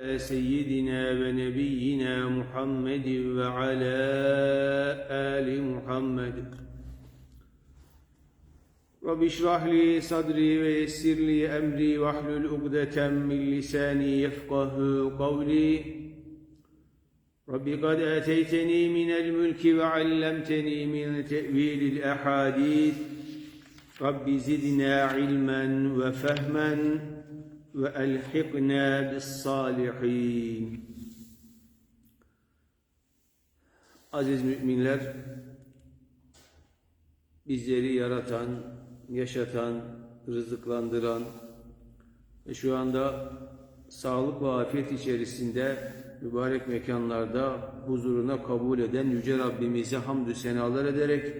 سيدنا ونبينا محمد وعلى آل محمد. رب اشرح لي صدري ويسر لي أمري واحلل عقدة من لساني يفقه قولي. رب قد آتيتني من الملك وعلمتني من تأويل الأحاديث. رب زدنا علما وفهما. وألحقنا بالصالحين Aziz müminler, bizleri yaratan, yaşatan, rızıklandıran ve şu anda sağlık ve afiyet içerisinde mübarek mekanlarda huzuruna kabul eden Yüce Rabbimize hamdü senalar ederek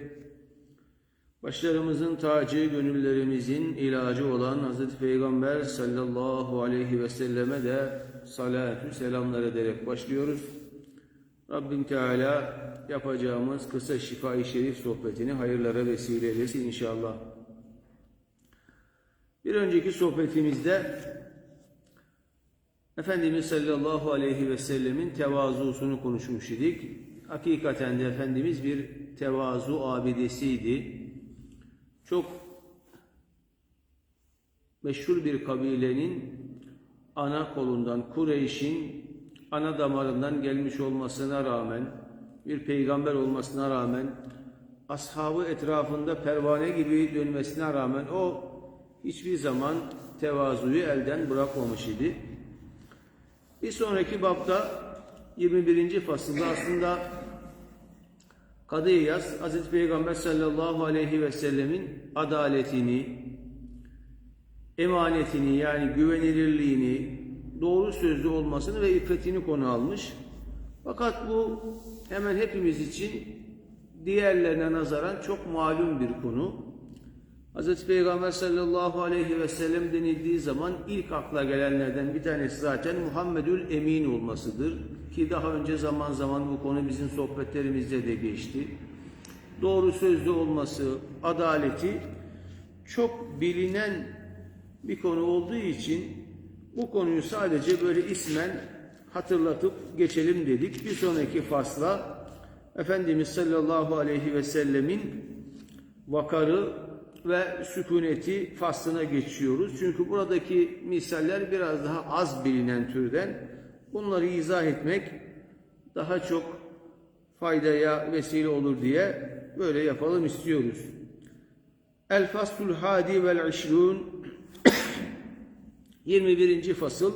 Başlarımızın tacı, gönüllerimizin ilacı olan Hazreti Peygamber sallallahu aleyhi ve selleme de salatü selamlar ederek başlıyoruz. Rabbim Teala yapacağımız kısa şifa-i şerif sohbetini hayırlara vesile eylesin inşallah. Bir önceki sohbetimizde Efendimiz sallallahu aleyhi ve sellemin tevazusunu konuşmuş idik. Hakikaten de Efendimiz bir tevazu abidesiydi. Çok meşhur bir kabilenin ana kolundan Kureyş'in ana damarından gelmiş olmasına rağmen bir peygamber olmasına rağmen ashabı etrafında pervane gibi dönmesine rağmen o hiçbir zaman tevazuyu elden bırakmamış idi. Bir sonraki bapta 21. fasılda aslında Kadı İyaz, Hazreti Peygamber sallallahu aleyhi ve sellemin adaletini, emanetini yani güvenilirliğini, doğru sözlü olmasını ve iffetini konu almış. Fakat bu hemen hepimiz için diğerlerine nazaran çok malum bir konu. Hz. Peygamber sallallahu aleyhi ve sellem denildiği zaman ilk akla gelenlerden bir tanesi zaten Muhammedül Emin olmasıdır. Ki daha önce zaman zaman bu konu bizim sohbetlerimizde de geçti. Doğru sözlü olması, adaleti çok bilinen bir konu olduğu için bu konuyu sadece böyle ismen hatırlatıp geçelim dedik. Bir sonraki fasla Efendimiz sallallahu aleyhi ve sellemin vakarı ve sükuneti faslına geçiyoruz. Çünkü buradaki misaller biraz daha az bilinen türden. Bunları izah etmek daha çok faydaya vesile olur diye böyle yapalım istiyoruz. El faslul hadi vel işrun 21. fasıl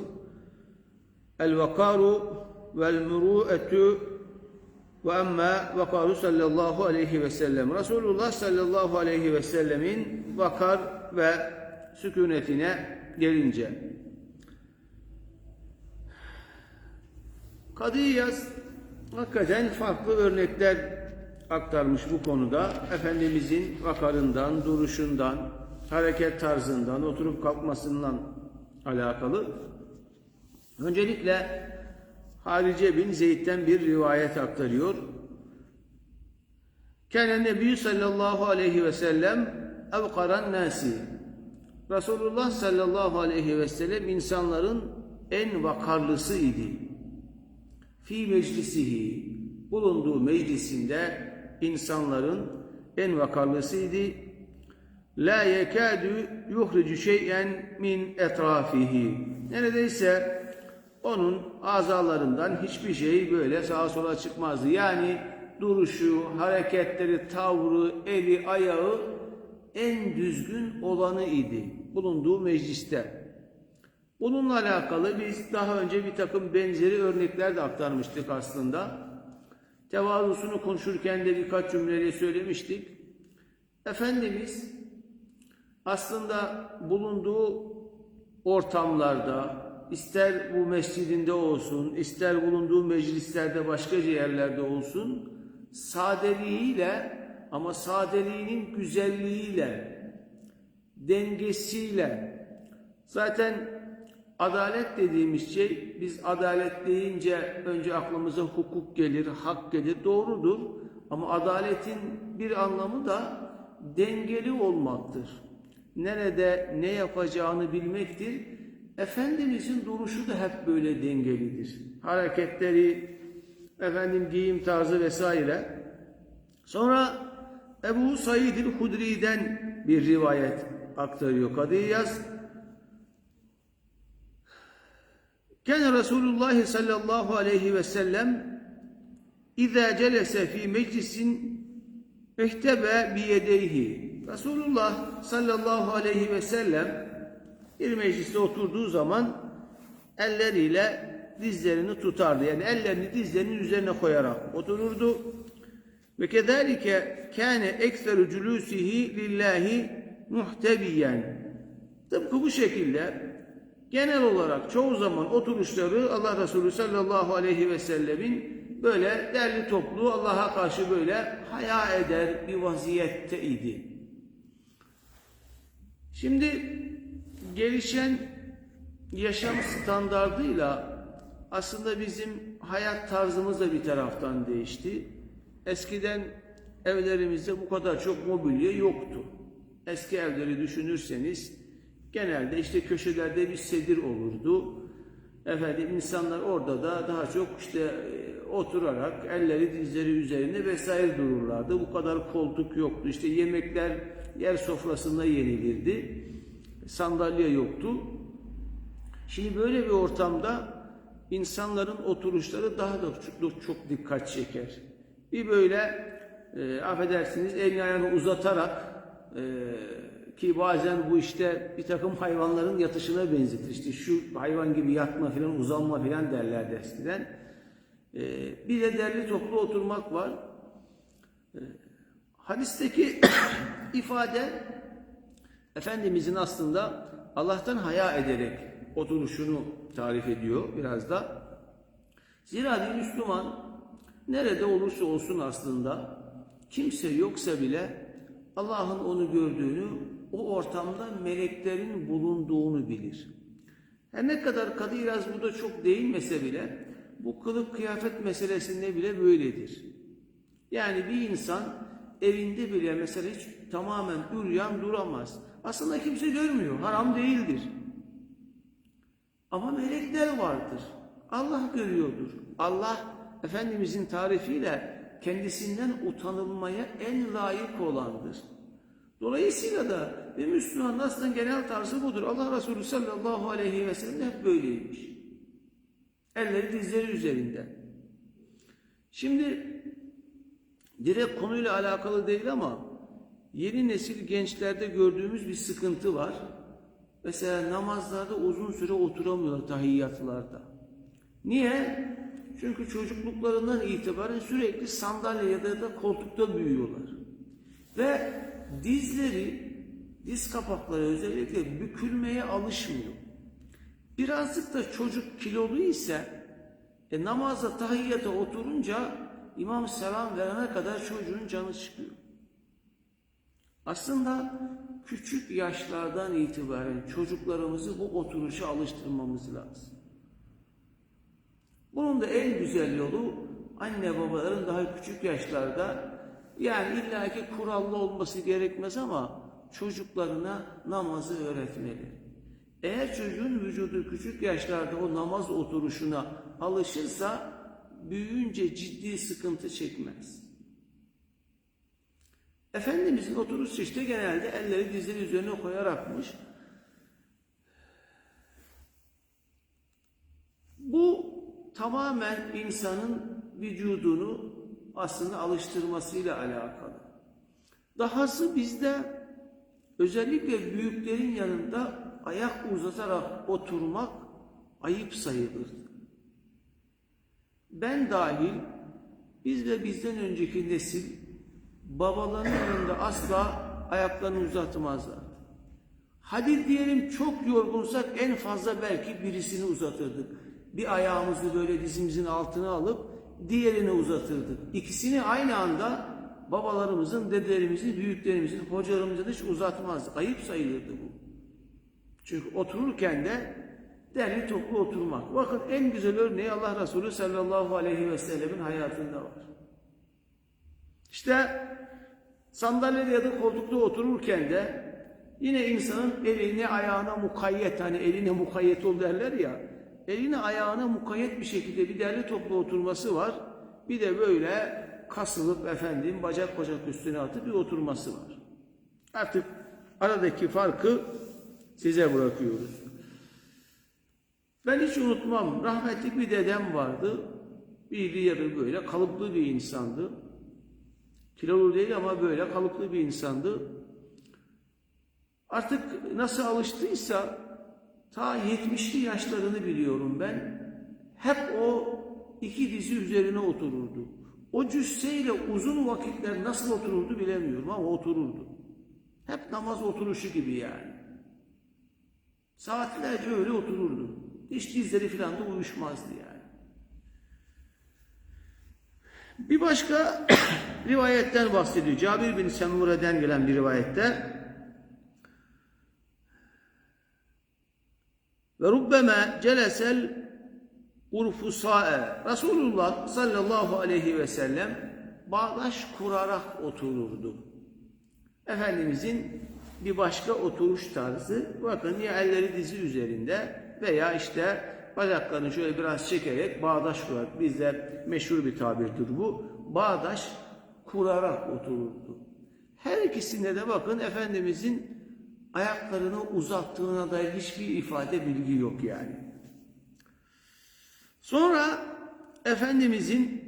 El vakaru vel muru'etu ve emme vakaru sallallahu aleyhi ve sellem. Resulullah sallallahu aleyhi ve sellemin vakar ve sükunetine gelince. Kadı İyaz hakikaten farklı örnekler aktarmış bu konuda. Efendimizin vakarından, duruşundan, hareket tarzından, oturup kalkmasından alakalı. Öncelikle Harice bin Zeyd'den bir rivayet aktarıyor. Kâne Nebiyyü sallallahu aleyhi ve sellem evkaran nasi. Resulullah sallallahu aleyhi ve sellem insanların en vakarlısı idi. Fi meclisihi bulunduğu meclisinde insanların en vakarlısıydı. La yekadu yuhricu şey'en min etrafihi. Neredeyse onun azalarından hiçbir şey böyle sağa sola çıkmazdı. Yani duruşu, hareketleri, tavrı, eli, ayağı en düzgün olanı idi bulunduğu mecliste. Bununla alakalı biz daha önce bir takım benzeri örnekler de aktarmıştık aslında. Tevazusunu konuşurken de birkaç cümleyle söylemiştik. Efendimiz aslında bulunduğu ortamlarda, ister bu mescidinde olsun, ister bulunduğu meclislerde başka yerlerde olsun, sadeliğiyle ama sadeliğinin güzelliğiyle, dengesiyle, zaten adalet dediğimiz şey, biz adalet deyince önce aklımıza hukuk gelir, hak gelir, doğrudur. Ama adaletin bir anlamı da dengeli olmaktır. Nerede ne yapacağını bilmektir Efendimizin duruşu da hep böyle dengelidir. Hareketleri, efendim giyim tarzı vesaire. Sonra Ebu Said el-Hudri'den bir rivayet aktarıyor Kadıyaz. Kâne Resulullah sallallahu aleyhi ve sellem İzâ celese fî meclisin ihtebe biyedeyhi. Resulullah sallallahu aleyhi ve sellem bir mecliste oturduğu zaman elleriyle dizlerini tutardı. Yani ellerini dizlerinin üzerine koyarak otururdu. Ve kezalike kâne ekseru cülûsihi lillahi muhtebiyen. Tıpkı bu şekilde genel olarak çoğu zaman oturuşları Allah Resulü sallallahu aleyhi ve sellemin böyle derli toplu Allah'a karşı böyle haya eder bir vaziyette idi. Şimdi gelişen yaşam standardıyla aslında bizim hayat tarzımız da bir taraftan değişti. Eskiden evlerimizde bu kadar çok mobilya yoktu. Eski evleri düşünürseniz genelde işte köşelerde bir sedir olurdu. Efendim insanlar orada da daha çok işte e, oturarak elleri dizleri üzerinde vesaire dururlardı. Bu kadar koltuk yoktu. İşte yemekler yer sofrasında yenilirdi. Sandalye yoktu. Şimdi böyle bir ortamda insanların oturuşları daha da çok, çok dikkat çeker. Bir böyle e, affedersiniz elini ayağını uzatarak e, ki bazen bu işte bir takım hayvanların yatışına benzetir. İşte şu hayvan gibi yatma filan uzanma filan derlerdi eskiden. E, bir de derli toplu oturmak var. E, hadisteki ifade Efendimizin aslında Allah'tan haya ederek oturuşunu tarif ediyor biraz da. Zira bir Müslüman nerede olursa olsun aslında kimse yoksa bile Allah'ın onu gördüğünü, o ortamda meleklerin bulunduğunu bilir. Her ne kadar Kadıraz burada çok değinmese bile bu kılık kıyafet meselesinde bile böyledir. Yani bir insan evinde bile mesela hiç tamamen üryan duramaz. Aslında kimse görmüyor, haram değildir. Ama melekler vardır. Allah görüyordur. Allah Efendimizin tarifiyle kendisinden utanılmaya en layık olandır. Dolayısıyla da bir Müslüman aslında genel tarzı budur. Allah Resulü sallallahu aleyhi ve sellem hep böyleymiş. Elleri dizleri üzerinde. Şimdi direkt konuyla alakalı değil ama yeni nesil gençlerde gördüğümüz bir sıkıntı var. Mesela namazlarda uzun süre oturamıyorlar tahiyyatlarda. Niye? Çünkü çocukluklarından itibaren sürekli sandalye ya da koltukta büyüyorlar. Ve dizleri, diz kapakları özellikle bükülmeye alışmıyor. Birazcık da çocuk kilolu ise e, namaza tahiyyata oturunca imam selam verene kadar çocuğun canı çıkıyor. Aslında küçük yaşlardan itibaren çocuklarımızı bu oturuşa alıştırmamız lazım. Bunun da en güzel yolu anne babaların daha küçük yaşlarda yani illaki kurallı olması gerekmez ama çocuklarına namazı öğretmeli. Eğer çocuğun vücudu küçük yaşlarda o namaz oturuşuna alışırsa büyüyünce ciddi sıkıntı çekmez. Efendimizin oturuşu işte genelde elleri dizleri üzerine koyarakmış. Bu tamamen insanın vücudunu aslında alıştırmasıyla alakalı. Dahası bizde özellikle büyüklerin yanında ayak uzatarak oturmak ayıp sayılır. Ben dahil biz ve bizden önceki nesil babaların yanında asla ayaklarını uzatmazlar. Hadi diyelim çok yorgunsak en fazla belki birisini uzatırdık. Bir ayağımızı böyle dizimizin altına alıp diğerini uzatırdık. İkisini aynı anda babalarımızın, dedelerimizin, büyüklerimizin, hocalarımızın hiç uzatmaz. Ayıp sayılırdı bu. Çünkü otururken de derli toplu oturmak. Bakın en güzel örneği Allah Resulü sallallahu aleyhi ve sellemin hayatında var. İşte sandalyede ya da koltukta otururken de Yine insanın eline ayağına mukayyet hani eline mukayyet ol derler ya. Eline ayağına mukayyet bir şekilde bir derli toplu oturması var. Bir de böyle kasılıp efendim bacak bacak üstüne atıp bir oturması var. Artık aradaki farkı size bırakıyoruz. Ben hiç unutmam. Rahmetli bir dedem vardı. Bir yarı böyle kalıplı bir insandı. Kilolu değil ama böyle kalıplı bir insandı. Artık nasıl alıştıysa ta 70'li yaşlarını biliyorum ben. Hep o iki dizi üzerine otururdu. O cüsseyle uzun vakitler nasıl otururdu bilemiyorum ama otururdu. Hep namaz oturuşu gibi yani. Saatlerce öyle otururdu. Hiç dizleri falan da uyuşmazdı yani. Bir başka rivayetten bahsediyor. Cabir bin Semmure'den gelen bir rivayette ve rubbeme celesel urfusae Resulullah sallallahu aleyhi ve sellem bağdaş kurarak otururdu. Efendimizin bir başka oturuş tarzı bakın ya elleri dizi üzerinde veya işte bacaklarını şöyle biraz çekerek bağdaş kurarak bizde meşhur bir tabirdir bu. Bağdaş kurarak otururdu. Her ikisinde de bakın Efendimizin ayaklarını uzattığına dair hiçbir ifade bilgi yok yani. Sonra Efendimizin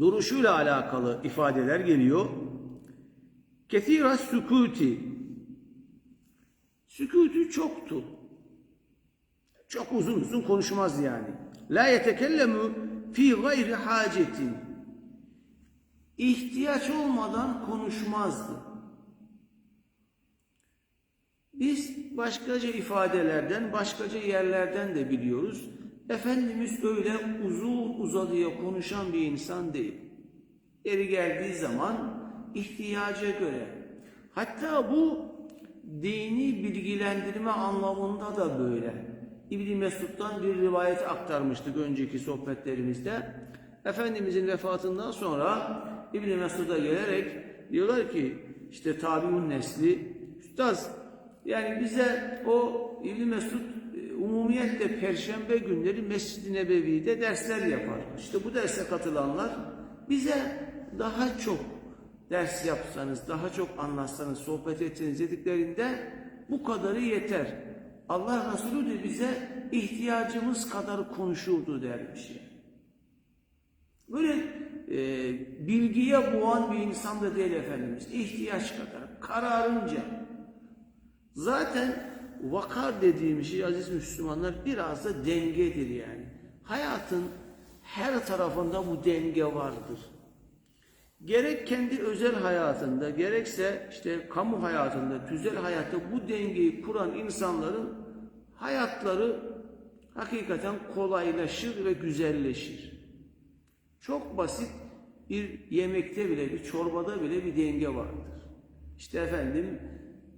duruşuyla alakalı ifadeler geliyor. Kethiras sükuti. Sükutu çoktu. Çok uzun uzun konuşmaz yani. La yetekellemu fi gayri hacetin. İhtiyaç olmadan konuşmazdı. Biz başkaca ifadelerden, başkaca yerlerden de biliyoruz. Efendimiz öyle uzun uzadıya konuşan bir insan değil. Yeri geldiği zaman ihtiyaca göre. Hatta bu dini bilgilendirme anlamında da böyle. İbn Mesud'dan bir rivayet aktarmıştık önceki sohbetlerimizde. Efendimizin vefatından sonra İbn Mesud'a gelerek diyorlar ki işte tabiun nesli üstad yani bize o İbn Mesud e, umumiyetle perşembe günleri Mescid-i Nebevi'de dersler yapar. İşte bu derse katılanlar bize daha çok ders yapsanız, daha çok anlatsanız, sohbet etseniz dediklerinde bu kadarı yeter. Allah Resulü de bize ihtiyacımız kadar konuşurdu dermiş. Yani. Böyle e, bilgiye boğan bir insan da değil Efendimiz. İhtiyaç kadar, kararınca. Zaten vakar dediğim şey aziz Müslümanlar biraz da dengedir yani. Hayatın her tarafında bu denge vardır. Gerek kendi özel hayatında, gerekse işte kamu hayatında, tüzel hayatta bu dengeyi kuran insanların hayatları hakikaten kolaylaşır ve güzelleşir. Çok basit bir yemekte bile, bir çorbada bile bir denge vardır. İşte efendim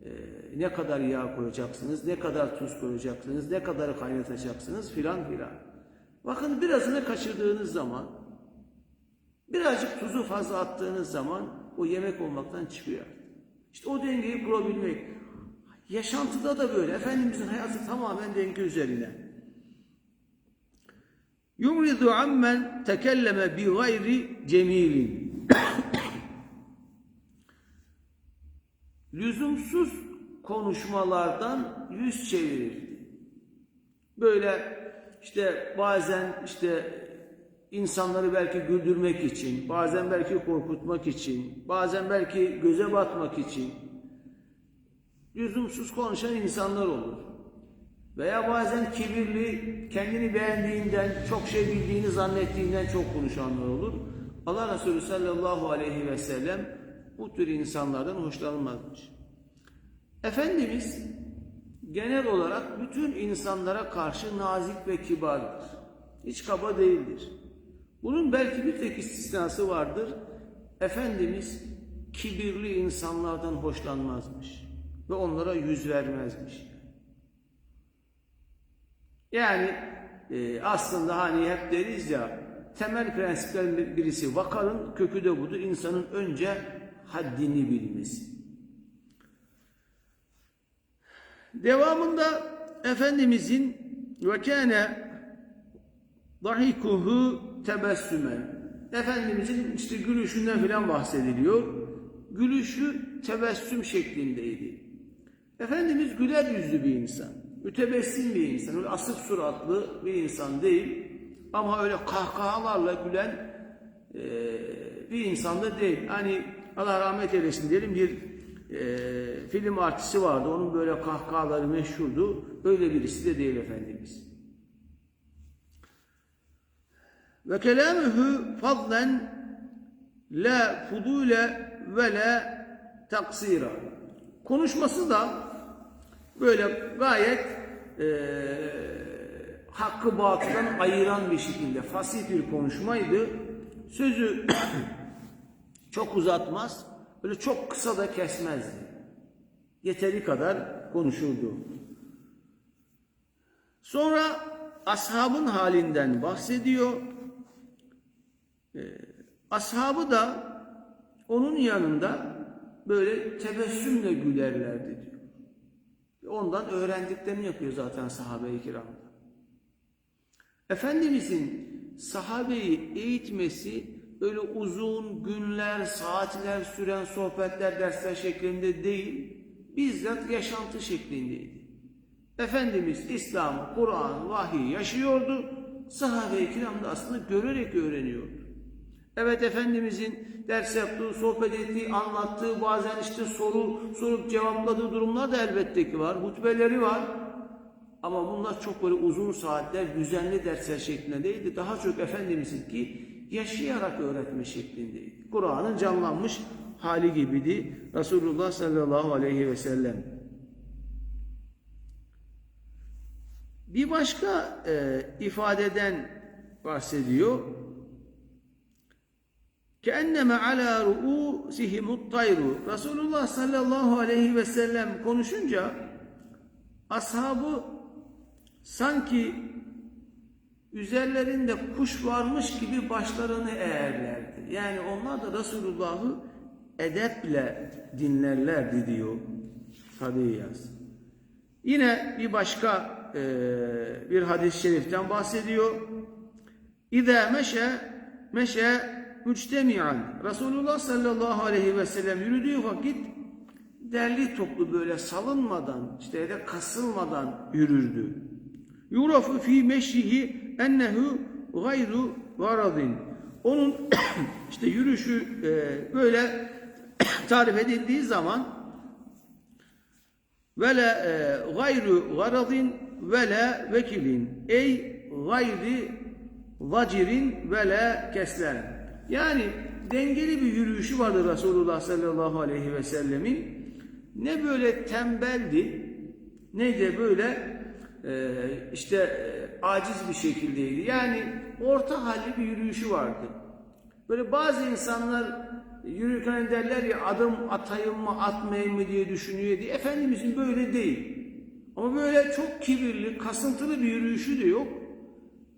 e, ne kadar yağ koyacaksınız, ne kadar tuz koyacaksınız, ne kadar kaynatacaksınız filan filan. Bakın birazını kaçırdığınız zaman, birazcık tuzu fazla attığınız zaman o yemek olmaktan çıkıyor. İşte o dengeyi kurabilmek. Yaşantıda da böyle. Efendimizin hayatı tamamen denge üzerine. Yumridu ammen tekelleme bi gayri cemilin. Lüzumsuz konuşmalardan yüz çevirir. Böyle işte bazen işte insanları belki güldürmek için, bazen belki korkutmak için, bazen belki göze batmak için lüzumsuz konuşan insanlar olur. Veya bazen kibirli, kendini beğendiğinden, çok şey bildiğini zannettiğinden çok konuşanlar olur. Allah Resulü sallallahu aleyhi ve sellem bu tür insanlardan hoşlanmazmış. Efendimiz genel olarak bütün insanlara karşı nazik ve kibardır. Hiç kaba değildir. Bunun belki bir tek istisnası vardır. Efendimiz kibirli insanlardan hoşlanmazmış ve onlara yüz vermezmiş. Yani e, aslında hani hep deriz ya temel prensiplerin birisi vakarın kökü de budur. İnsanın önce haddini bilmesi. Devamında Efendimizin ve kâne dahikuhu tebessümen. Efendimizin işte gülüşünden filan bahsediliyor. Gülüşü tebessüm şeklindeydi. Efendimiz güler yüzlü bir insan. Mütebessim bir insan. Öyle asık suratlı bir insan değil. Ama öyle kahkahalarla gülen e, bir insan da değil. Hani Allah rahmet eylesin diyelim bir e, film artisti vardı. Onun böyle kahkahaları meşhurdu. Öyle birisi de değil Efendimiz. Ve kelamuhu fadlen la fudule ve la taksira. Konuşması da böyle gayet e, hakkı batıldan ayıran bir şekilde fasih bir konuşmaydı. Sözü çok uzatmaz, böyle çok kısa da kesmezdi. Yeteri kadar konuşurdu. Sonra ashabın halinden bahsediyor. Ee, ashabı da onun yanında böyle tebessümle gülerlerdi diyor. Ondan öğrendiklerini yapıyor zaten sahabe-i kiramda. Efendimizin sahabeyi eğitmesi öyle uzun günler, saatler süren sohbetler, dersler şeklinde değil, bizzat yaşantı şeklindeydi. Efendimiz İslam, Kur'an, vahiy yaşıyordu. Sahabe-i kiram da aslında görerek öğreniyordu. Evet Efendimizin ders yaptığı, sohbet ettiği, anlattığı, bazen işte soru sorup cevapladığı durumlar da elbette ki var. Hutbeleri var. Ama bunlar çok böyle uzun saatler, düzenli dersler şeklinde değildi. Daha çok Efendimizin ki yaşayarak öğretme şeklindeydi. Kur'an'ın canlanmış hali gibiydi Resulullah sallallahu aleyhi ve sellem. Bir başka e, ifadeden bahsediyor. Keenneme ala ru'usihimut tayru. Resulullah sallallahu aleyhi ve sellem konuşunca ashabı sanki üzerlerinde kuş varmış gibi başlarını eğerlerdi. Yani onlar da Resulullah'ı edeple dinlerlerdi diyor Kadıyaz. Yine bir başka e, bir hadis-i şeriften bahsediyor. İza meşe meşe müctemi'an. Resulullah sallallahu aleyhi ve sellem yürüdüğü vakit derli toplu böyle salınmadan, işte da kasılmadan yürürdü. Yurafu fi meşrihi ennehu gayru varadin. Onun işte yürüyüşü e, böyle tarif edildiği zaman ve la e, gayru garadin ve la vekilin ey gayri vacirin ve la. Yani dengeli bir yürüyüşü vardı Resulullah sallallahu aleyhi ve sellemin. Ne böyle tembeldi ne de böyle e, işte e, aciz bir şekildeydi. Yani orta halli bir yürüyüşü vardı. Böyle bazı insanlar yürürken derler ya adım atayım mı atmayayım mı diye düşünüyor diye. Efendimizin böyle değil. Ama böyle çok kibirli, kasıntılı bir yürüyüşü de yok.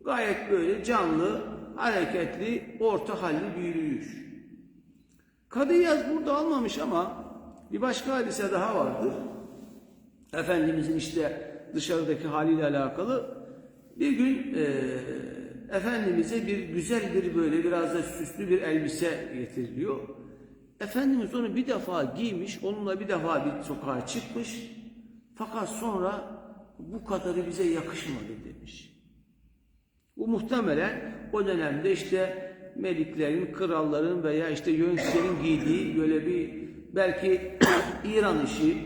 Gayet böyle canlı, hareketli, orta halli bir yürüyüş. Kadıyaz burada almamış ama bir başka hadise daha vardır. Efendimizin işte dışarıdaki haliyle alakalı bir gün e, Efendimiz'e bir güzel bir böyle biraz da süslü bir elbise getiriliyor. Efendimiz onu bir defa giymiş, onunla bir defa bir sokağa çıkmış. Fakat sonra bu kadarı bize yakışmadı demiş. Bu muhtemelen o dönemde işte meliklerin, kralların veya işte yöneticilerin giydiği böyle bir belki İran işi,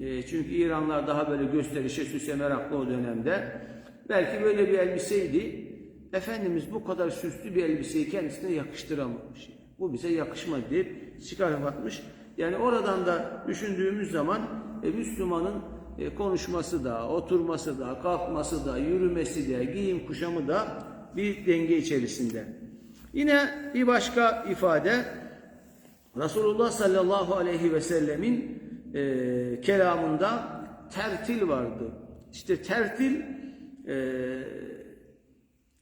e, çünkü İranlar daha böyle gösterişe, süse meraklı o dönemde. Belki böyle bir elbiseydi. Efendimiz bu kadar süslü bir elbiseyi kendisine yakıştıramamış. Bu bize yakışmadı deyip çıkarıp atmış. Yani oradan da düşündüğümüz zaman e, Müslümanın e, konuşması da, oturması da, kalkması da, yürümesi de, giyim kuşamı da bir denge içerisinde. Yine bir başka ifade Resulullah sallallahu aleyhi ve sellemin e, kelamında tertil vardı. İşte tertil e,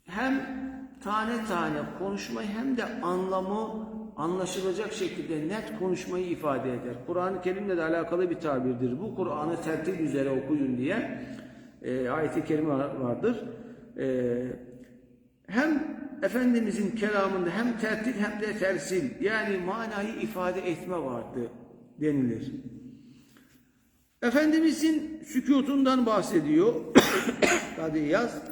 hem tane tane konuşmayı hem de anlamı anlaşılacak şekilde net konuşmayı ifade eder. Kur'an-ı Kerim'le de alakalı bir tabirdir. Bu Kur'an'ı tertip üzere okuyun diye e, ayet-i kerime var- vardır. E, hem Efendimizin kelamında hem tertip hem de tersil yani manayı ifade etme vardı denilir. Efendimizin sükutundan bahsediyor. Hadi yaz.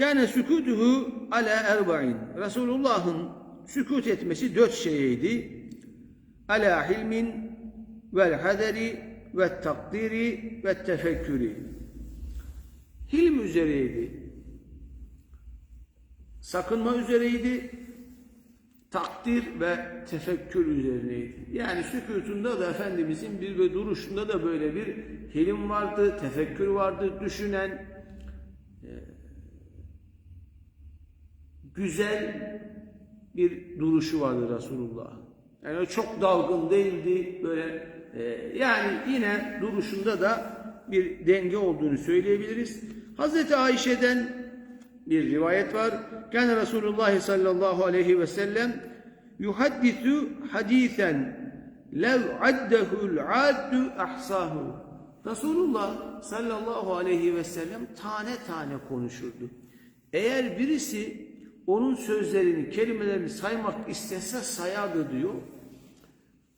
Kâne sükutuhu ala erba'in. Resulullah'ın sükut etmesi dört şeyeydi. Ala hilmin vel haderi ve takdiri ve tefekkürü. Hilm üzereydi. Sakınma üzereydi. Takdir ve tefekkür üzerineydi. Yani sükutunda da Efendimizin bir ve duruşunda da böyle bir hilim vardı, tefekkür vardı, düşünen, güzel bir duruşu vardı Resulullah. Yani çok dalgın değildi böyle e, yani yine duruşunda da bir denge olduğunu söyleyebiliriz. Hazreti Ayşe'den bir rivayet var. Kâne Resulullah sallallahu aleyhi ve sellem yuhaddisu hadisen lev addehu'l addu ahsahu. Resulullah sallallahu aleyhi ve sellem tane tane konuşurdu. Eğer birisi onun sözlerini, kelimelerini saymak istese sayardı diyor.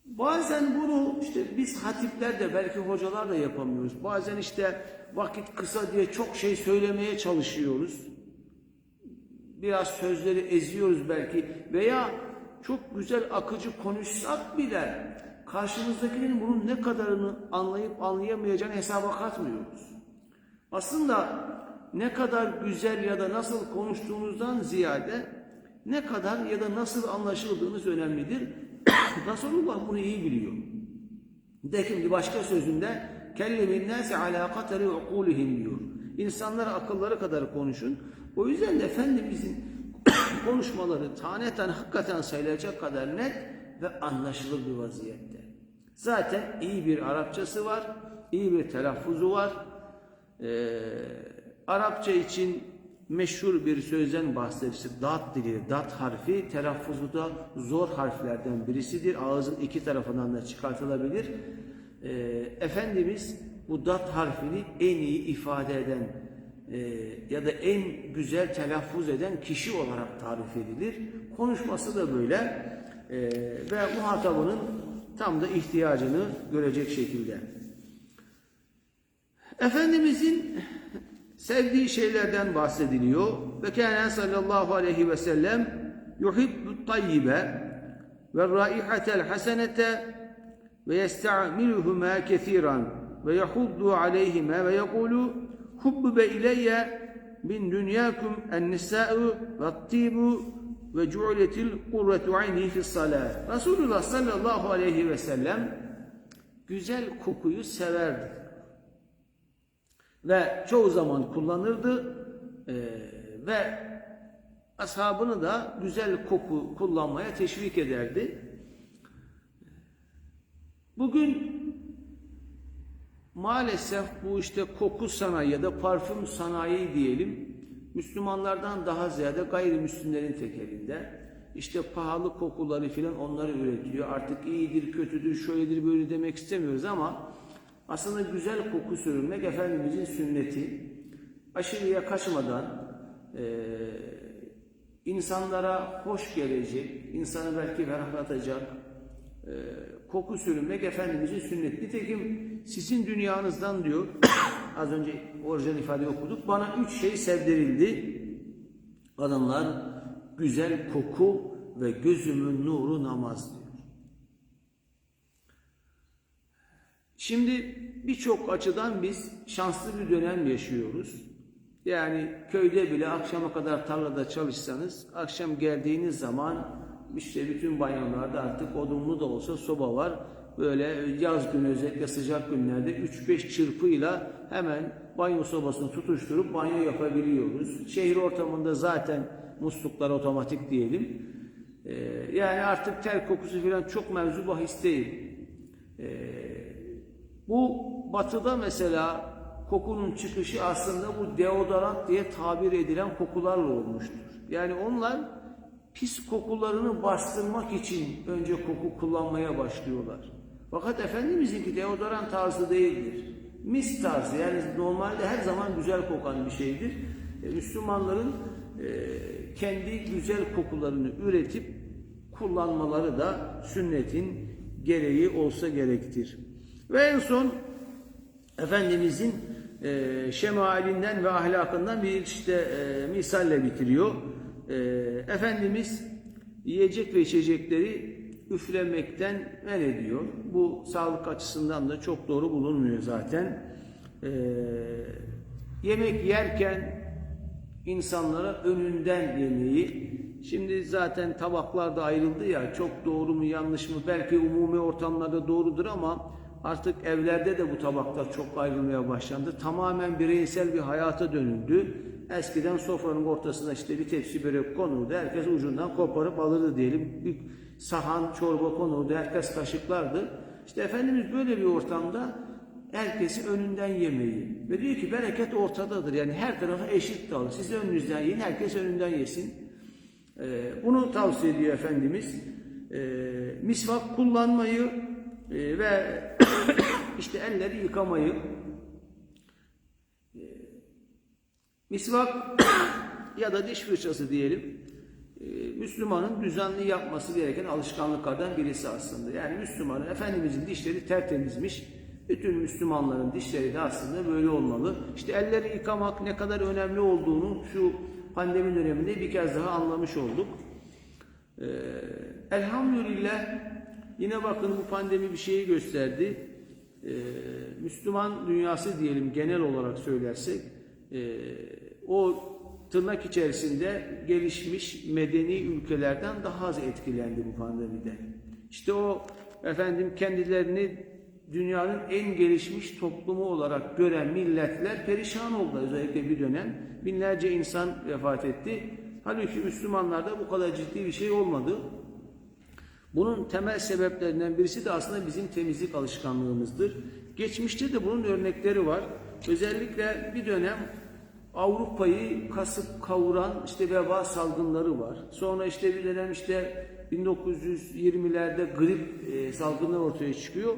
Bazen bunu işte biz hatipler de belki hocalar da yapamıyoruz. Bazen işte vakit kısa diye çok şey söylemeye çalışıyoruz. Biraz sözleri eziyoruz belki veya çok güzel akıcı konuşsak bile karşımızdakinin bunun ne kadarını anlayıp anlayamayacağını hesaba katmıyoruz. Aslında ne kadar güzel ya da nasıl konuştuğunuzdan ziyade ne kadar ya da nasıl anlaşıldığınız önemlidir. Resulullah bunu iyi biliyor. Nitekim bir başka sözünde kellemin nâse alâ katari ukulihim diyor. İnsanlar akılları kadar konuşun. O yüzden de Efendimizin konuşmaları tane tane hakikaten sayılacak kadar net ve anlaşılır bir vaziyette. Zaten iyi bir Arapçası var, iyi bir telaffuzu var. Ee, Arapça için meşhur bir sözden bahsedilse dat dili, dat harfi telaffuzu da zor harflerden birisidir. Ağızın iki tarafından da çıkartılabilir. Ee, Efendimiz bu dat harfini en iyi ifade eden e, ya da en güzel telaffuz eden kişi olarak tarif edilir. Konuşması da böyle e, ve muhatabının tam da ihtiyacını görecek şekilde. Efendimizin sevdiği şeylerden bahsediliyor. Ve kâne sallallahu aleyhi ve sellem yuhibbu tayyibe ve raihatel hasenete ve yesta'miluhuma kesiran ve yahuddu aleyhime ve yekulu hubbube ileyye min dünyakum en nisa'u ve tibu ve cu'letil kurretu ayni fis salat. Resulullah sallallahu aleyhi ve sellem güzel kokuyu severdi ve çoğu zaman kullanırdı Ee, ve ashabını da güzel koku kullanmaya teşvik ederdi. Bugün maalesef bu işte koku sanayi ya da parfüm sanayi diyelim Müslümanlardan daha ziyade gayrimüslimlerin tekelinde. İşte pahalı kokuları filan onları üretiyor. Artık iyidir, kötüdür, şöyledir, böyle demek istemiyoruz ama aslında güzel koku sürünmek Efendimizin sünneti. Aşırıya kaçmadan eee, insanlara hoş gelecek, insanı belki ferahlatacak eee, koku sürünmek Efendimizin sünneti. Nitekim sizin dünyanızdan diyor, az önce orijinal ifade okuduk, bana üç şey sevdirildi. Adamlar güzel koku ve gözümün nuru namaz diyor. Şimdi birçok açıdan biz şanslı bir dönem yaşıyoruz. Yani köyde bile akşama kadar tarlada çalışsanız, akşam geldiğiniz zaman işte bütün banyolarda artık odunlu da olsa soba var. Böyle yaz günü özellikle sıcak günlerde 3-5 çırpıyla hemen banyo sobasını tutuşturup banyo yapabiliyoruz. Şehir ortamında zaten musluklar otomatik diyelim. Ee, yani artık ter kokusu falan çok mevzu bahis değil. Ee, bu batıda mesela kokunun çıkışı aslında bu deodorant diye tabir edilen kokularla olmuştur. Yani onlar pis kokularını bastırmak için önce koku kullanmaya başlıyorlar. Fakat Efendimiz'inki deodorant tarzı değildir. Mis tarzı yani normalde her zaman güzel kokan bir şeydir. E, Müslümanların e, kendi güzel kokularını üretip kullanmaları da sünnetin gereği olsa gerektir. Ve en son Efendimizin e, şemalinden ve ahlakından bir işte e, misalle bitiriyor. E, Efendimiz yiyecek ve içecekleri üflemekten men ediyor. Bu sağlık açısından da çok doğru bulunmuyor zaten. E, yemek yerken insanlara önünden yemeği. Şimdi zaten tabaklar da ayrıldı ya çok doğru mu yanlış mı belki umumi ortamlarda doğrudur ama artık evlerde de bu tabaklar çok ayrılmaya başlandı. Tamamen bireysel bir hayata dönüldü. Eskiden sofranın ortasına işte bir tepsi börek konurdu. Herkes ucundan koparıp alırdı diyelim. Bir sahan çorba konurdu. Herkes kaşıklardı. İşte Efendimiz böyle bir ortamda herkesi önünden yemeyi. Ve diyor ki bereket ortadadır. Yani her tarafa eşit dağılır. Siz önünüzden yiyin, herkes önünden yesin. Ee, bunu tavsiye ediyor Efendimiz. Ee, misvak kullanmayı e, ve işte elleri yıkamayı. Ee, misvak ya da diş fırçası diyelim. Ee, Müslümanın düzenli yapması gereken alışkanlıklardan birisi aslında. Yani Müslümanın, Efendimizin dişleri tertemizmiş. Bütün Müslümanların dişleri de aslında böyle olmalı. İşte elleri yıkamak ne kadar önemli olduğunu şu pandemi döneminde bir kez daha anlamış olduk. Ee, elhamdülillah yine bakın bu pandemi bir şeyi gösterdi. Ee, Müslüman dünyası diyelim genel olarak söylersek e, o tırnak içerisinde gelişmiş medeni ülkelerden daha az etkilendi bu pandemide. İşte o efendim kendilerini dünyanın en gelişmiş toplumu olarak gören milletler perişan oldu özellikle bir dönem. Binlerce insan vefat etti. Halbuki Müslümanlarda bu kadar ciddi bir şey olmadı. Bunun temel sebeplerinden birisi de aslında bizim temizlik alışkanlığımızdır. Geçmişte de bunun örnekleri var. Özellikle bir dönem Avrupa'yı kasıp kavuran işte veba salgınları var. Sonra işte bir dönem işte 1920'lerde grip e, salgınları ortaya çıkıyor.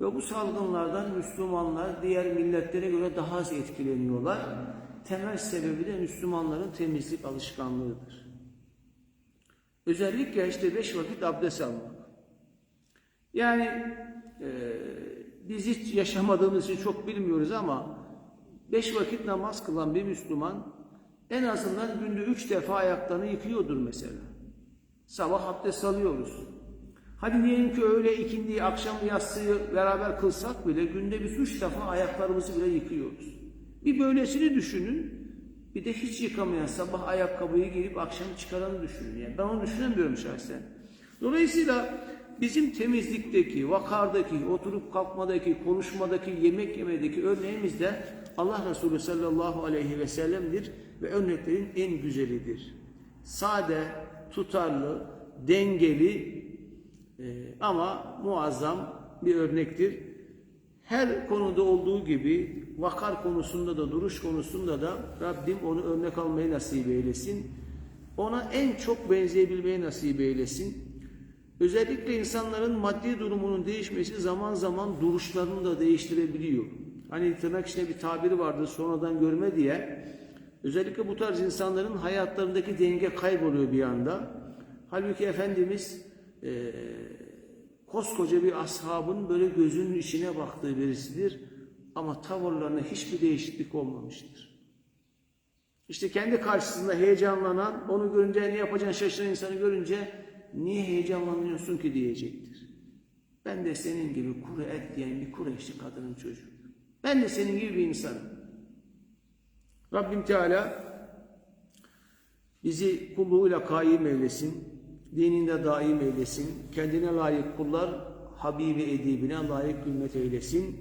Ve bu salgınlardan Müslümanlar diğer milletlere göre daha az etkileniyorlar. Temel sebebi de Müslümanların temizlik alışkanlığıdır. Özellikle işte beş vakit abdest almak. Yani e, biz hiç yaşamadığımız için çok bilmiyoruz ama beş vakit namaz kılan bir Müslüman en azından günde üç defa ayaklarını yıkıyordur mesela. Sabah abdest alıyoruz. Hadi diyelim ki öğle ikindi akşam yatsıyı beraber kılsak bile günde biz üç defa ayaklarımızı bile yıkıyoruz. Bir böylesini düşünün. Bir de hiç yıkamayan sabah ayakkabıyı giyip akşam çıkaranı düşünün. Yani ben onu düşünemiyorum şahsen. Dolayısıyla bizim temizlikteki, vakardaki, oturup kalkmadaki, konuşmadaki, yemek yemedeki örneğimiz de Allah Resulü sallallahu aleyhi ve sellem'dir ve örneklerin en güzelidir. Sade, tutarlı, dengeli e, ama muazzam bir örnektir. Her konuda olduğu gibi vakar konusunda da duruş konusunda da Rabbim onu örnek almayı nasip eylesin. Ona en çok benzeyebilmeyi nasip eylesin. Özellikle insanların maddi durumunun değişmesi zaman zaman duruşlarını da değiştirebiliyor. Hani tırnak içinde bir tabiri vardır sonradan görme diye. Özellikle bu tarz insanların hayatlarındaki denge kayboluyor bir anda. Halbuki Efendimiz e, koskoca bir ashabın böyle gözünün içine baktığı birisidir. Ama tavırlarına hiçbir değişiklik olmamıştır. İşte kendi karşısında heyecanlanan, onu görünce ne yapacağını şaşıran insanı görünce niye heyecanlanıyorsun ki diyecektir. Ben de senin gibi kuru et diyen bir Kureyşli kadının çocuğu. Ben de senin gibi bir insanım. Rabbim Teala bizi kulluğuyla kaim eylesin, dininde daim eylesin, kendine layık kullar, Habibi edibine layık ümmet eylesin.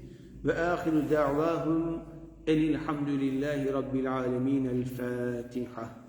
Ve ahiru da'vahum elilhamdülillahi rabbil alemin. El Fatiha.